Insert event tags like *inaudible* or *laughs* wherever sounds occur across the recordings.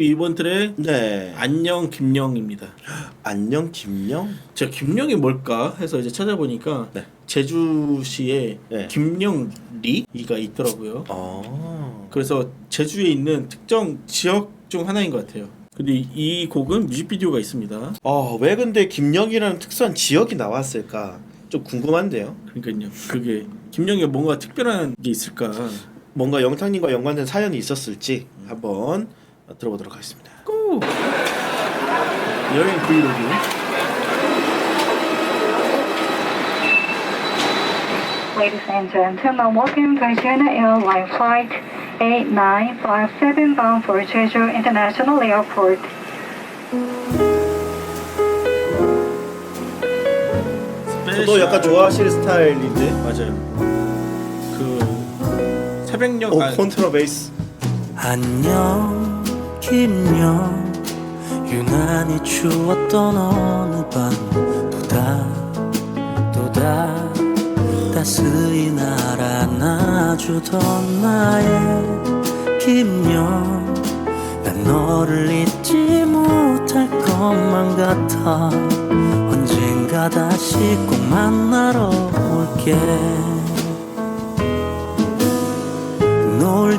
12번 트랙 네. 안녕 김영입니다. 안녕 김영. 제가 김영이 뭘까 해서 이제 찾아보니까 네. 제주시에 네. 김영리가 있더라고요. 어. 그래서 제주에 있는 특정 지역 중 하나인 것 같아요. 근데 이- 이 곡은 뮤직비디오가 있습니다. 어, 왜 근데 김영이라는 특수한 지역이 나왔을까? 좀 궁금한데요. 그러니까요. 그게 김영이가 뭔가 특별한 게 있을까? 뭔가 영탁님과 연관된 사연이 있었을지 한번 들어보도록 하겠습니다. 고! 여행 브이로그. Ladies and gentlemen, welcome to China Airline Flight 8957 bound for Jeju International Airport. 저도 약간 좋아하실 스타일인데. 맞아요. 그 새벽녘 오, 아, 콘트라베이스. 안녕 김영 유난히 추웠던 어느 밤 또다 또다 따스히 날 안아주던 나의 김영 난 너를 잊지 못할 것만 같아. 언젠가 다시 꼭 만나러 올게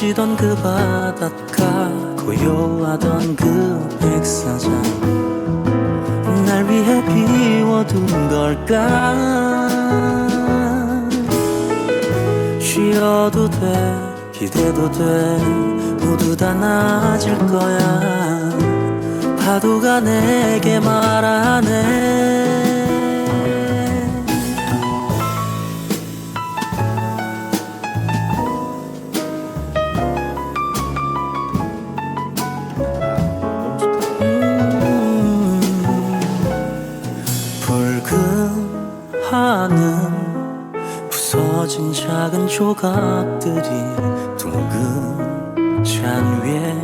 놀지던 그 바닷가 고요하던 그 백사장. 날 위해 비워둔 걸까? 쉬어도 돼 기대도 돼 모두 다 나아질 거야. 파도가 내게 말하네 조각들이 둥근 잔 위에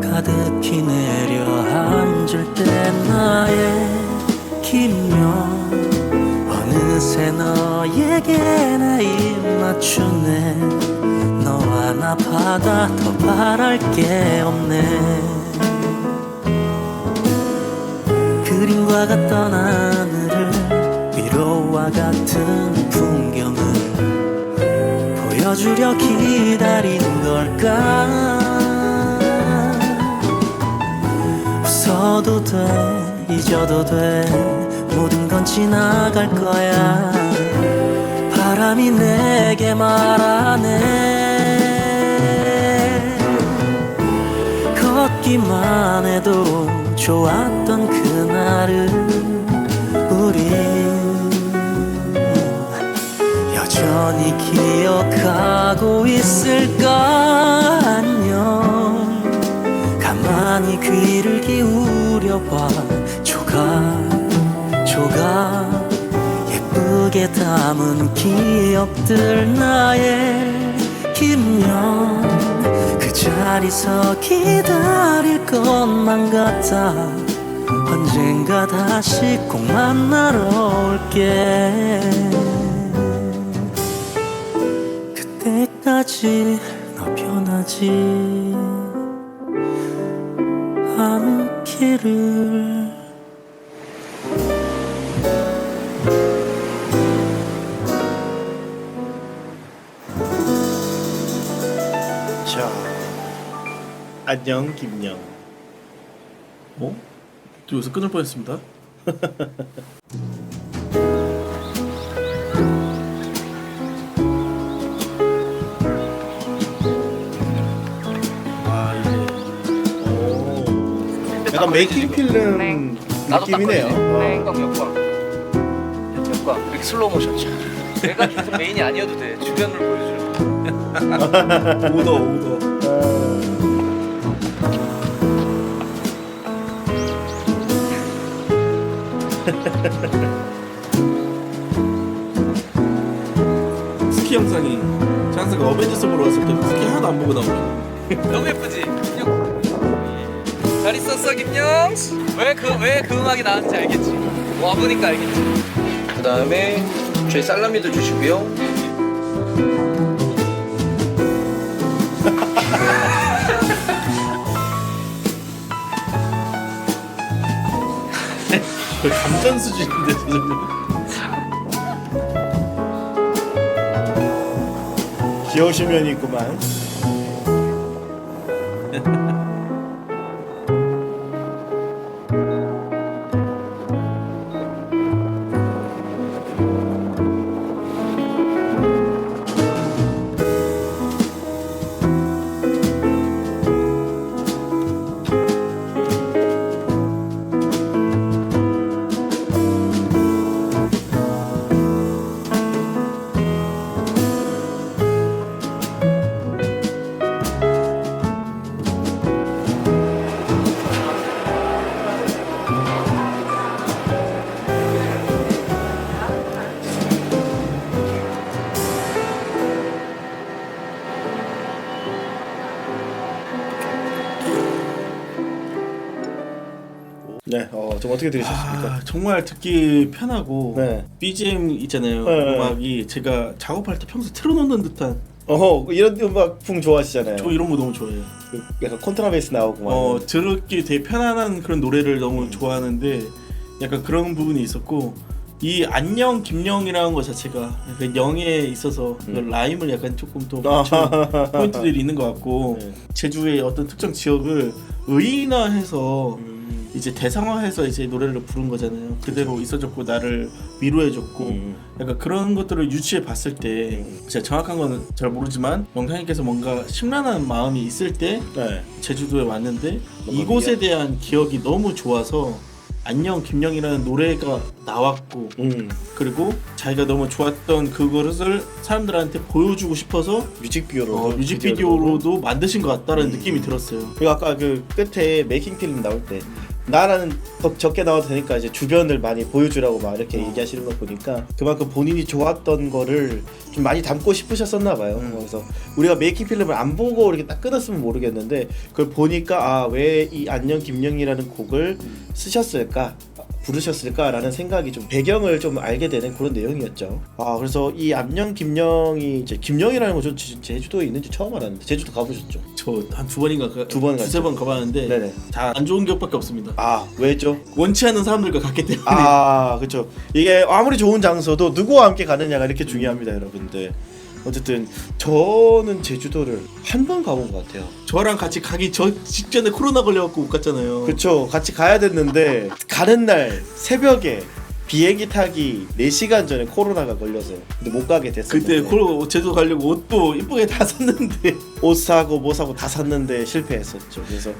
가득히 내려앉을 때 나의 김영 어느새 너에게 나 입 맞추네. 너와 나 바다 더 바랄 게 없네. 그림과 같던 하늘을 위로와 같은 보여주려 기다린 걸까? 웃어도 돼 잊어도 돼. 모든 건 지나갈 거야. 바람이 내게 말하네. 걷기만 해도 좋았던 그날을 여전히 기억하고 있을까? 안녕. 가만히 귀를 기울여 봐. 조각 조각. 예쁘게 담은 기억들 나의 김영 그 자리서 기다릴 것만 같아. 언젠가 다시 꼭 만나러 올게 그때까지 너 변하지 않기를 자. 안녕 김영. 어? 또 여기서 끊을 뻔했습니다. *laughs* 약간 메이킹 필름 나도 느낌이네요. 네, 어. 역광 역광 역광 이렇게 슬로우 모션 차. 내가 계속 메인이 아니어도 돼 주변을 보여주는 오더 오더. *laughs* 왔어 김영수 왜그왜 왜 그 음악이 나왔는지 알겠지? 뭐 와보니까 알겠지. 그 다음에 저희 살라미도 주시고요. 감전 수준인데 귀여우시면 있구만. 네, 어, 좀 어떻게 들으셨습니까? 아, 정말 듣기 편하고 네. BGM 있잖아요. 네. 음악이 제가 작업할 때 평소 틀어놓는 듯한 어허, 이런 음악풍 좋아하시잖아요. 저 이런 거 너무 좋아해요. 그 약간 컨트라베이스 나오고 막. 어 들었기 되게 편안한 그런 노래를 너무 좋아하는데 약간 그런 부분이 있었고 이 안녕 김영이라는 것 자체가 약간 영에 있어서 그 라임을 약간 조금 더 맞춘 포인트들이 있는 것 같고 네. 제주의 어떤 특정 지역을 의인화해서 음. 이제 대상화해서 이제 노래를 부른 거잖아요. 그대로 있어줬고 나를 위로해줬고 음. 약간 그런 것들을 유추해 봤을 때 제가 정확한 건 잘 모르지만 영상님께서 뭔가 심란한 마음이 있을 때 네. 제주도에 왔는데 뭔가 이곳에 미안- 대한 기억이 너무 좋아서 안녕 김영이라는 노래가 나왔고 음. 그리고 자기가 너무 좋았던 그것을 사람들한테 보여주고 싶어서 뮤직비디오로 어, 뮤직비디오로도 만드신 것 같다는 음. 느낌이 들었어요. 그리고 아까 그 끝에 메이킹 필름 나올 때 나라는 더 적게 나와도 되니까 이제 주변을 많이 보여주라고 막 이렇게 어. 얘기하시는 거 보니까 그만큼 본인이 좋았던 거를 좀 많이 담고 싶으셨었나 봐요. 음. 그래서 우리가 메이킹 필름을 안 보고 이렇게 딱 끊었으면 모르겠는데 그걸 보니까 아 왜 이 안녕 김영이라는 곡을 쓰셨을까? 부르셨을까라는 생각이 좀 배경을 좀 알게 되는 그런 내용이었죠. 아 그래서 이 안녕 김영이 이제 김영이라는 거저 제주도에 있는지 처음 알았는데 제주도 가보셨죠? 저 한 두 번인가 가, 두 번 두세 갔죠. 번 가봤는데 네네. 다안 좋은 기억밖에 없습니다. 아 왜죠? 원치 않는 사람들과 갔기 때문에 아 그렇죠 이게 아무리 좋은 장소도 누구와 함께 가느냐가 이렇게 중요합니다 여러분들 어쨌든 저는 제주도를 한 번 가본 것 같아요 저랑 같이 가기 저 직전에 코로나 걸려갖고 못 갔잖아요. 그쵸 같이 가야 됐는데 가는 날 새벽에 비행기 타기 4시간 전에 코로나가 걸려서 근데 못 가게 됐었는데 그때 코로 제주도 가려고 옷도 이쁘게 다 샀는데 옷 사고 뭐 사고 다 샀는데 실패했었죠. 그래서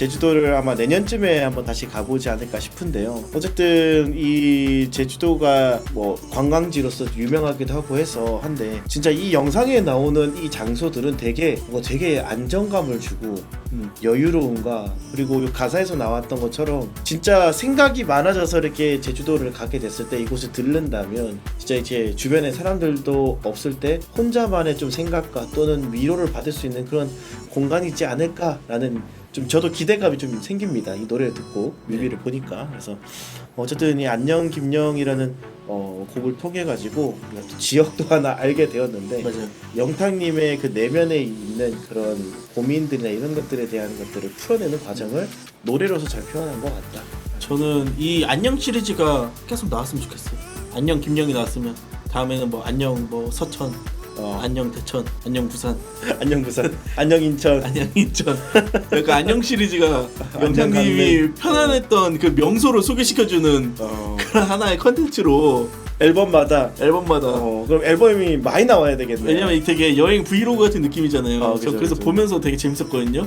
제주도를 아마 내년쯤에 한번 다시 가보지 않을까 싶은데요. 어쨌든 이 제주도가 뭐 관광지로서 유명하기도 하고 해서 한데 진짜 이 영상에 나오는 이 장소들은 되게 뭐 되게 안정감을 주고 음, 여유로움과 그리고 이 가사에서 나왔던 것처럼 진짜 생각이 많아져서 이렇게 제주도를 가게 됐을 때 이곳을 들른다면 진짜 이제 주변에 사람들도 없을 때 혼자만의 좀 생각과 또는 위로를 받을 수 있는 그런 공간이지 않을까라는 좀 저도 기대감이 좀 생깁니다 이 노래를 듣고 뮤비를 보니까 그래서 어쨌든 이 안녕 김영이라는 어, 곡을 통해 가지고 우리가 또 지역도 하나 알게 되었는데 맞아요. 영탁님의 그 내면에 있는 그런 고민들이나 이런 것들에 대한 것들을 풀어내는 과정을 노래로서 잘 표현한 것 같다. 저는 이 안녕 시리즈가 계속 나왔으면 좋겠어요. 안녕 김영이 나왔으면 다음에는 뭐 안녕 뭐 서천, 어, 안녕 대천, 안녕 부산, *laughs* 안녕 부산, 안녕 인천. *laughs* 안녕 인천. 그러니까 안녕 시리즈가 *laughs* 안녕 영탁님이 편안했던 그 명소를 소개시켜주는 어, 그런 하나의 컨텐츠로 앨범마다 앨범마다. 어, 그럼 앨범이 많이 나와야 되겠네요. 왜냐면 이 되게 여행 브이로그 같은 느낌이잖아요. 아, 저 그죠, 그래서 그죠. 보면서 되게 재밌었거든요.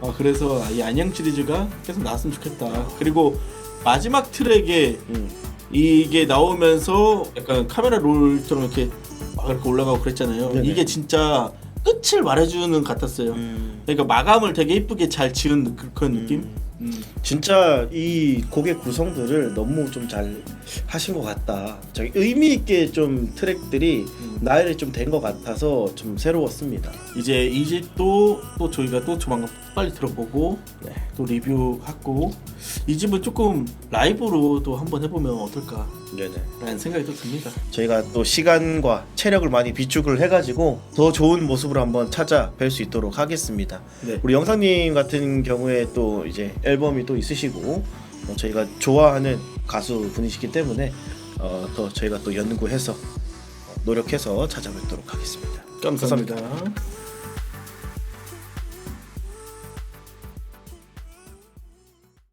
어, 아 그래서 이 안녕 시리즈가 계속 나왔으면 좋겠다. 그리고 마지막 트랙에 음. 이게 나오면서 약간 카메라 롤처럼 이렇게 막 이렇게 올라가고 그랬잖아요. 네네. 이게 진짜 끝을 말해주는 것 같았어요. 음. 그러니까 마감을 되게 이쁘게 잘 지은 그- 그런 느낌. 음. 진짜 이 곡의 구성들을 너무 좀 잘 하신 것 같다. 저기 의미 있게 좀 트랙들이 음. 나열이 좀 된 것 같아서 좀 새로웠습니다. 이제 이 집도 또 저희가 또 조만간 빨리 들어보고 네. 또 리뷰하고 이 집은 조금 라이브로 또 한번 해보면 어떨까 네네. 라는 생각이 또 듭니다. 저희가 또 시간과 체력을 많이 비축을 해가지고 더 좋은 모습으로 한번 찾아뵐 수 있도록 하겠습니다. 네. 우리 영상님 같은 경우에 또 이제 앨범이 또 있으시고 어, 저희가 좋아하는 가수 분이시기 때문에 어, 더 저희가 또 연구해서 어, 노력해서 찾아뵙도록 하겠습니다. 감사합니다.